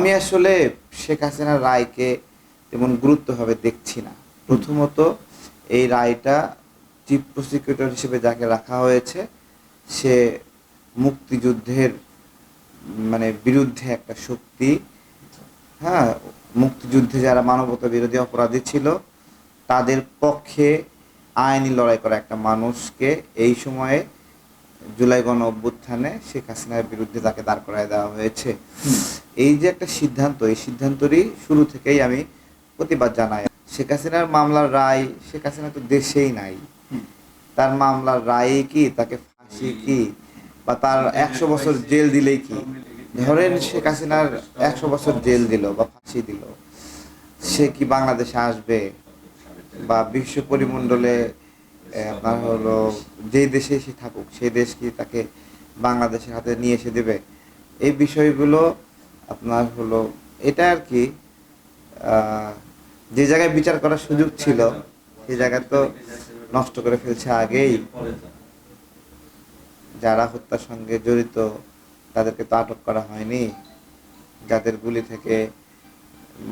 আমি আসলে শেখ হাসিনার রায়কে তেমন গুরুত্বভাবে দেখছি না। প্রথমত এই রায়টা চিফ প্রসিকিউটর হিসেবে যাকে রাখা হয়েছে, সে মুক্তিযুদ্ধের মানে বিরুদ্ধে একটা শক্তি। হ্যাঁ মুক্তিযুদ্ধে যারা মানবতা বিরোধী অপরাধী ছিল, তাদের পক্ষে আইনি লড়াই করা একটা মানুষকে এই সময়ে জুলাই গণ অভ্যুত্থানে শেখ হাসিনার বিরুদ্ধে তাকে দাঁড় করায় দেওয়া হয়েছে। এই যে একটা সিদ্ধান্ত এই সিদ্ধান্তরই শুরু থেকেই আমি প্রতিবাদ জানাই। শেখ হাসিনার মামলার রায় শেখ হাসিনা তো দেশেই নাই। তার মামলার রায় কি তাকে ফাঁসি কি বা তার একশো বছর জেল দিলেই কি? ধরেন শেখ হাসিনার একশো বছর জেল দিল বা ফাঁসি দিল। সে কি বাংলাদেশে আসবে? বা বিশ্ব পরিমণ্ডলে আপনার হলো যেই দেশে সে থাকুক, সেই দেশ কি তাকে বাংলাদেশের হাতে নিয়ে এসে দেবে? এই বিষয়গুলো আপনার হলো, এটা আর কি যে জায়গায় বিচার করার সুযোগ ছিল সেই জায়গা তো নষ্ট করে ফেলছে আগেই। যারা হত্যার সঙ্গে জড়িত, তাদেরকে তো আটক করা হয়নি। যাদের গুলি থেকে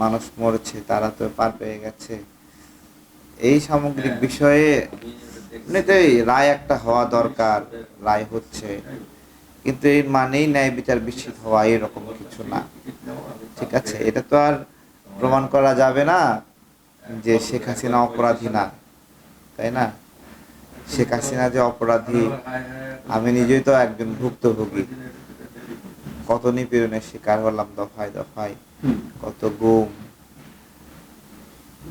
মানুষ মরছে, তারা তো পার পেয়ে গেছে। এই সামগ্রিক বিষয়ে এমনিতেই রায় একটা হওয়া দরকার, রায় হচ্ছে। কিন্তু এর মানেই ন্যায় বিচার বিস্মিত হওয়া এরকম কিছু না। ঠিক আছে, এটা তো আর প্রমাণ করা যাবে না যে শেখ হাসিনা অপরাধী না, তাই না? শেখ হাসিনা যে অপরাধী, আমি নিজেই তো একজন ভুক্তভোগী। কত নিপীড়নের শিকার হলাম দফায় দফায়, কত গুম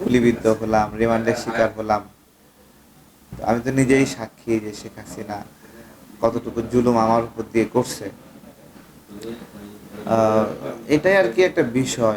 গুলিবিদ্ধ হলাম, রিমান্ডের শিকার হলাম। আমি তো নিজেই সাক্ষী যে শেখ হাসিনা কতটুকু জুলুম আমার উপর দিয়ে করছে। এটাই আর কি একটা বিষয়।